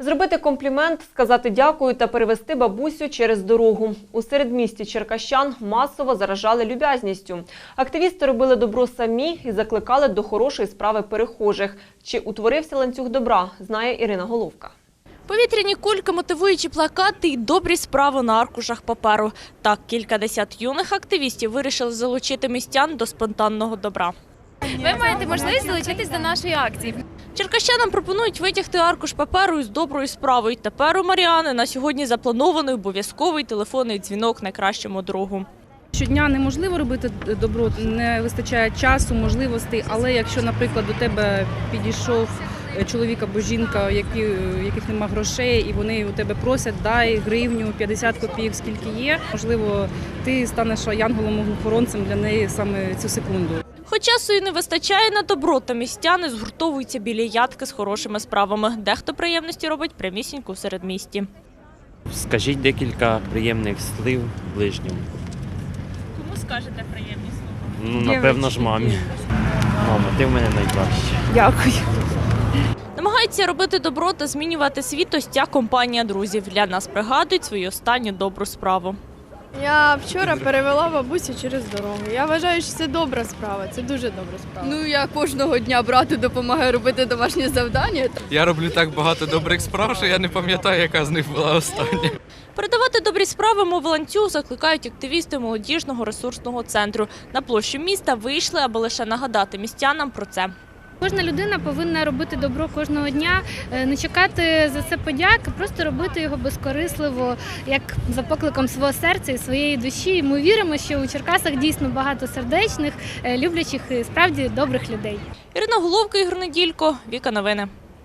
Зробити комплімент, сказати дякую та перевести бабусю через дорогу. У середмісті черкащан масово заражали люб'язністю. Активісти робили добро самі і закликали до хорошої справи перехожих. Чи утворився ланцюг добра, знає Ірина Головка. Повітряні кульки, мотивуючі плакати і добрі справи на аркушах паперу. Так, кількадесят юних активістів вирішили залучити містян до спонтанного добра. Ви маєте можливість долучитись до нашої акції. Черкащанам пропонують витягти аркуш паперу із доброю справою. Тепер у Маріани на сьогодні запланований обов'язковий телефонний дзвінок найкращому другу. Щодня неможливо робити добро, не вистачає часу, можливостей. Але якщо, наприклад, до тебе підійшов е, чоловік або жінка, які, яких нема грошей, і вони у тебе просять, дай гривню, 50 копійок, скільки є, можливо, ти станеш янголом-охоронцем для неї саме цю секунду. Хоч часу і не вистачає на добро, та містяни згуртовуються біля ядки з хорошими справами. Дехто приємності робить прямісінько в середмісті. Скажіть декілька приємних слів ближньому. Кому скажете приємні слова? Ну, напевно ж, мамі. Мама, ти в мене найкраща. Дякую. Намагаються робити добро та змінювати світ ось ця компанія друзів. Для нас пригадують свою останню добру справу. Я вчора перевела бабусю через дорогу. Я вважаю, що це добра справа. Це дуже добра справа. Ну я кожного дня брату допомагаю робити домашні завдання. Я роблю так багато добрих справ, що я не пам'ятаю, яка з них була остання. Передавати добрі справи, мов ланцюг, закликають активісти молодіжного ресурсного центру. На площу міста вийшли, аби лише нагадати містянам про це. Кожна людина повинна робити добро кожного дня, е, не чекати за це подяки, просто робити його безкорисливо, як за покликом свого серця і своєї душі. Ми віримо, що у Черкасах дійсно багато сердечних, е, люблячих і справді добрих людей. Ірина Головка, Ігор Неділько, Віка Новини.